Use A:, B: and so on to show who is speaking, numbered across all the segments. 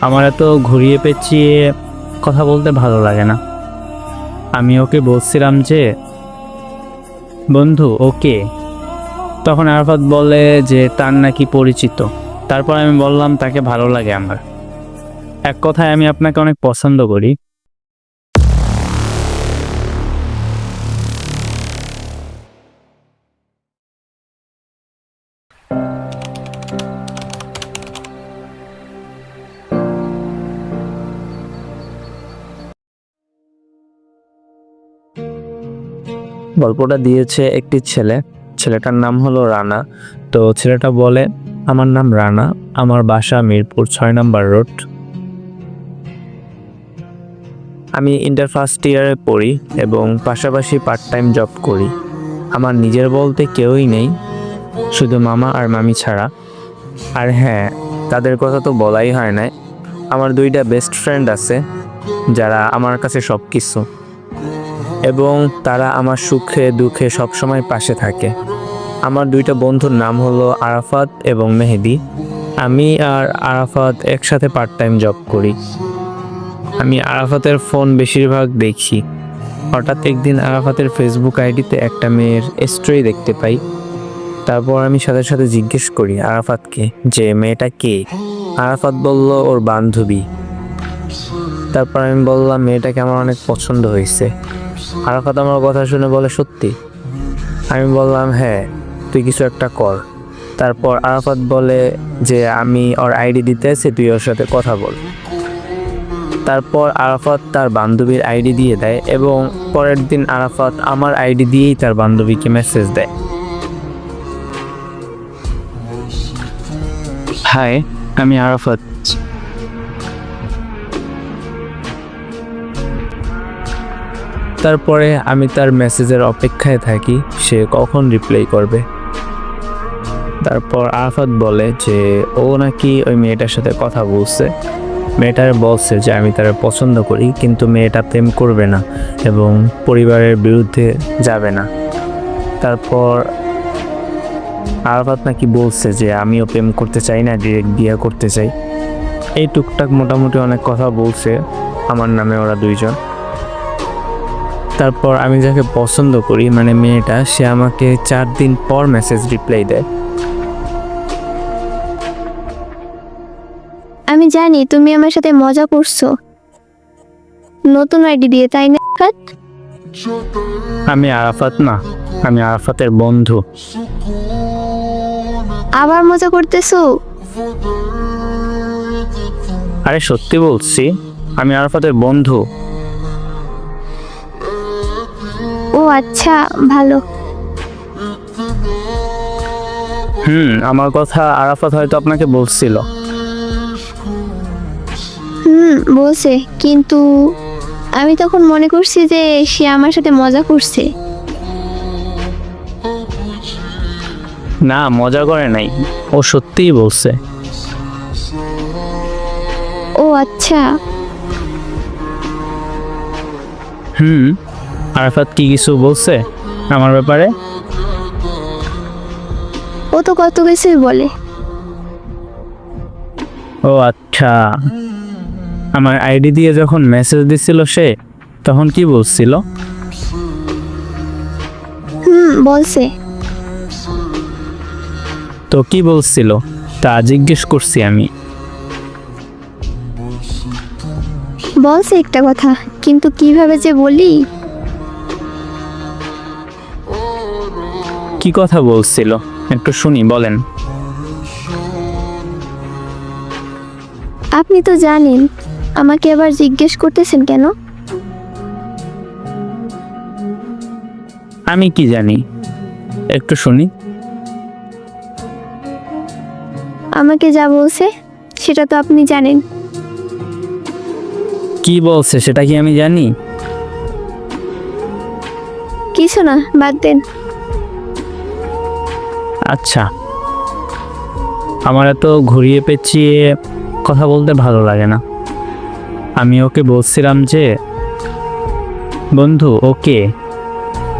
A: আমার এত ঘুরিয়ে পেঁচিয়ে কথা বলতে ভালো লাগে না। আমি ওকে বলছিলাম যে, বন্ধু, ওকে। তখন আরফাত বলে যে, তার নাকি পরিচিত। তারপর আমি বললাম, তাকে ভালো লাগে আমার। এক কথায় আমি আপনাকে অনেক পছন্দ করি। গল্পটা দিয়েছে একটি ছেলে। ছেলেটার নাম হলো রানা। তো ছেলেটা বলে, আমার নাম রানা। আমার বাসা মিরপুর, ছয় নম্বর রোড। আমি ইন্টার ফার্স্ট ইয়ারে পড়ি এবং পাশাপাশি পার্ট টাইম জব করি। আমার নিজের বলতে কেউই নেই, শুধু মামা আর মামি ছাড়া। আর হ্যাঁ তাদের কথা তো বলাই হয় না আমার দুইটা বেস্ট ফ্রেন্ড আছে, যারা আমার কাছে সব কিছু এবং তারা আমার সুখে দুঃখে সবসময় পাশে থাকে। আমার দুইটা বন্ধুর নাম হলো আরাফাত এবং মেহেদি। আমি আর আরাফাত একসাথে পার্ট টাইম জব করি। আমি আরাফাতের ফোন বেশিরভাগ দেখি। হঠাৎ একদিন আরাফাতের ফেসবুক আইডিতে একটা মেয়ের স্টোরি দেখতে পাই। তারপর আমি সাথে সাথে জিজ্ঞেস করি আরাফাতকে যে, মেয়েটা কে? আরাফাত বলল, ওর বান্ধবী। তারপর আমি বললাম, মেয়েটাকে আমার অনেক পছন্দ হয়েছে। আরাফাত আমার কথা শুনে বলে, সত্যি? আমি বললাম হ্যাঁ তুই কিছু একটা কর। তারপর আরাফাত বলে যে, আমি ওর আইডি দিতে আছি তুই ওর সাথে কথা বল। তারপর আরাফাত তার বান্ধবীর আইডি দিয়ে দেয় এবং পরের দিন আরাফাত আমার আইডি দিয়েই তার বান্ধবীকে মেসেজ দেয়। হাই আমি আরাফাত। তারপরে আমি তার মেসেজের অপেক্ষায় থাকি, সে কখন রিপ্লাই করবে। তারপর আরাফাত বলে যে, ও নাকি ওই মেয়েটার সাথে কথা বলছে। মেয়েটার বলছে যে আমি তার পছন্দ করি, কিন্তু মেয়েটা প্রেম করবে না এবং পরিবারের বিরুদ্ধে যাবে না। তারপর আরাফাত নাকি বলছে যে, আমিও প্রেম করতে চাই না ডিরেক্ট বিয়ে করতে চাই। এই টুকটাক মোটামুটি অনেক কথা বলছে। আমার নামে ওরা দুইজন। তারপর আমি যাকে পছন্দ করি মানে মেয়েটা সে আমাকে চার দিন পর মেসেজ রিপ্লাই দেয়।
B: আমি জানি তুমি আমার সাথে মজা করছ। নতুন আইডি দিয়ে তাই না
A: আমি আরাফাত না আমি আরাফাতের বন্ধু।
B: আবার মজা করতেছো?
A: আরে সত্যি বলছি আমি আরাফাতের বন্ধু।
B: আচ্ছা ভালো।
A: হুম আমার কথা আরাফাত হয়তো আপনাকে বলছিল।
B: হুম বলছে কিন্তু আমি তখন মনে করছি যে সে আমার সাথে মজা করছে।
A: না মজা করে নাই। ও সত্যিই বলছে।
B: ও আচ্ছা।
A: হুম আরাফাত কি কিছু বলছে আমার ব্যাপারে?
B: ও তো কত কিছুই বলে।
A: ও আচ্ছা। আমার আইডি দিয়ে যখন মেসেজ দিছিল সে তখন কি বলছিল?
B: হুম বলছে।
A: তো কি বলছিল? তা জিজ্ঞেস করছি আমি।
B: বলছে একটা কথা কিন্তু কীভাবে যে বলি
A: কি কথা বলছিল? একটু শুনি বলেন।
B: আপনি তো জানেন আমাকে আবার জিজ্ঞেস করতেছেন কেন?
A: আমি কি জানি? একটু শুনি।
B: আমাকে যা বলছে সেটা তো আপনি জানেন।
A: কি বলছে সেটা কি আমি জানি?
B: কিছু না বাদ দেন।
A: আচ্ছা। আমার এত ঘুরিয়ে পেঁচিয়ে কথা বলতে ভালো লাগে না। আমি ওকে বলছিলাম যে, বন্ধু, ওকে।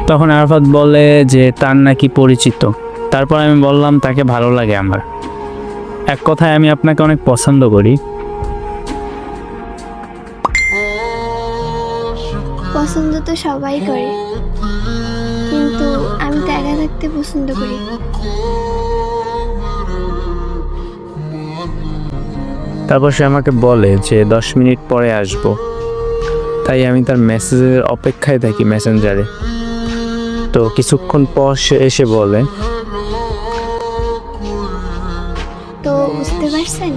A: তখন আরফাত বলে যে, তার নাকি পরিচিত। তারপর আমি বললাম, তাকে ভালো লাগে আমার। এক কথায় আমি আপনাকে অনেক পছন্দ করি।
B: পছন্দ তো সবাই করে। আমি তো একা থাকতে পছন্দ করি।
A: তারপর সে আমাকে বলে যে দশ মিনিট পরে আসব। তাই আমি তার মেসেজের অপেক্ষায় থাকি মেসেঞ্জারে তো কিছুক্ষণ পর সে এসে বলে
B: তো বুঝতে পারছেন?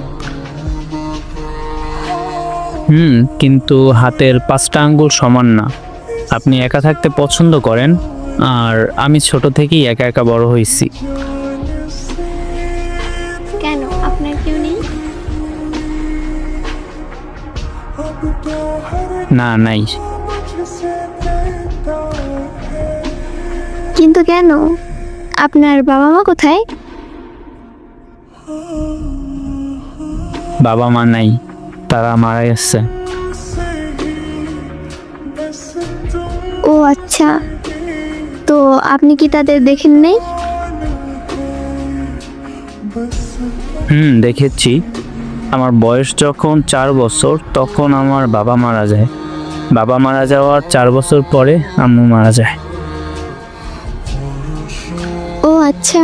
A: হুম কিন্তু হাতের পাঁচটা আঙ্গুল সমান না। আপনি একা থাকতে পছন্দ করেন? আর আমি ছোট থেকেই একা একা বড় হয়েছি।
B: কেন? আপনার কেউ নেই?
A: না নাই।
B: কিন্তু কেন? আপনার বাবা মা কোথায়?
A: বাবা মা নাই তারা মারা গেছে
B: ও আচ্ছা। তো আপনি কি তাদের দেখেন নেই?
A: হুম দেখেছি। আমার বয়স যখন চার বছর তখন আমার বাবা মারা যায়। বাবা মারা যাওয়ার চার বছর পরে আম্মু মারা যায়।
B: ও আচ্ছা।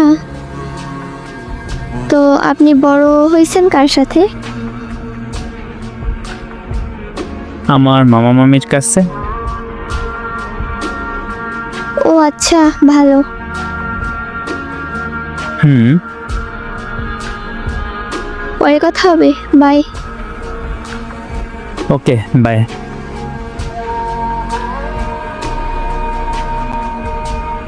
B: তো আপনি বড় হয়েছেন কার সাথে?
A: আমার মামা মামির কাছে।
B: আচ্ছা ভালো।
A: হুম।
B: পরে কথা হবে বাই।
A: Okay bye.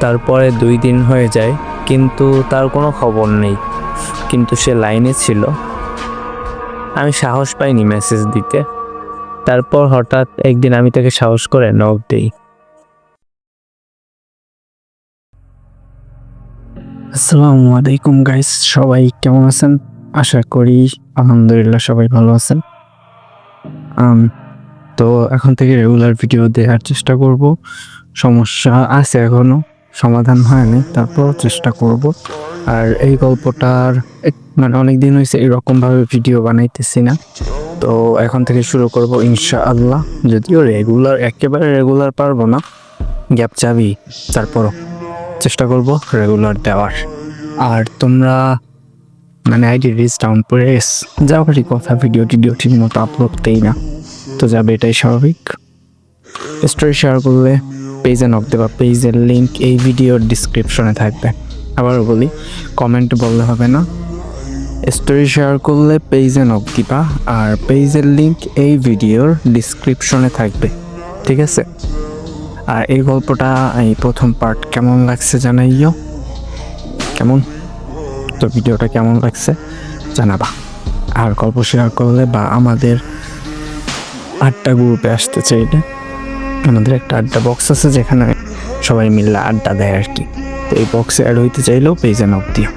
A: তারপরে দুই দিন হয়ে যায় কিন্তু তার কোনো খবর নেই। কিন্তু সে লাইনে ছিল। আমি সাহস পাইনি মেসেজ দিতে। তারপর হঠাৎ একদিন আমি তাকে সাহস করে নক দিই। আসসালামু আলাইকুম গাইস সবাই কেমন আছেন? আশা করি আলহামদুলিল্লাহ সবাই ভালো আছেন। তো এখন থেকে রেগুলার ভিডিও দেওয়ার চেষ্টা করব। সমস্যা আছে এখনও, সমাধান হয়নি তারপর চেষ্টা করব। আর এই গল্পটার মানে অনেক দিন হয়েছে এরকমভাবে ভিডিও বানাইতেছি না। তো এখন থেকে শুরু করব ইনশা আল্লাহ যদিও রেগুলার একেবারে রেগুলার পারব না। গ্যাপ চাবি, তারপরও। চেষ্টা করব রেগুলার দেওয়ার। আর তোমরা মানে আইডি রিচ ডাউন করে এস যাওয়ারই কথা ভিডিও টিডিও ঠিক মতো আপলোড দেই না। তো যাবে, এটাই স্বাভাবিক। স্টোরি শেয়ার করলে পেজে নক দেবা পেজের লিঙ্ক এই ভিডিওর ডিসক্রিপশনে থাকবে। আবার বলি কমেন্ট বললে হবে না। স্টোরি শেয়ার করলে পেজে নক দিবা, আর পেজের লিঙ্ক এই ভিডিওর ডিসক্রিপশনে থাকবে। ঠিক আছে? আর এই গল্পটা, এই প্রথম পার্ট কেমন লাগছে জানাইও কেমন? তো ভিডিওটা কেমন লাগছে জানাবা। আর গল্প শেয়ার করলে বা আমাদের আড্ডা গ্রুপে আসতে চাইলে আমাদের একটা আড্ডা বক্স আছে যেখানে সবাই মিলে আড্ডা দেয় আর কি। তো এই বক্সে অ্যাড হইতে চাইলেও পেজে নক দিও।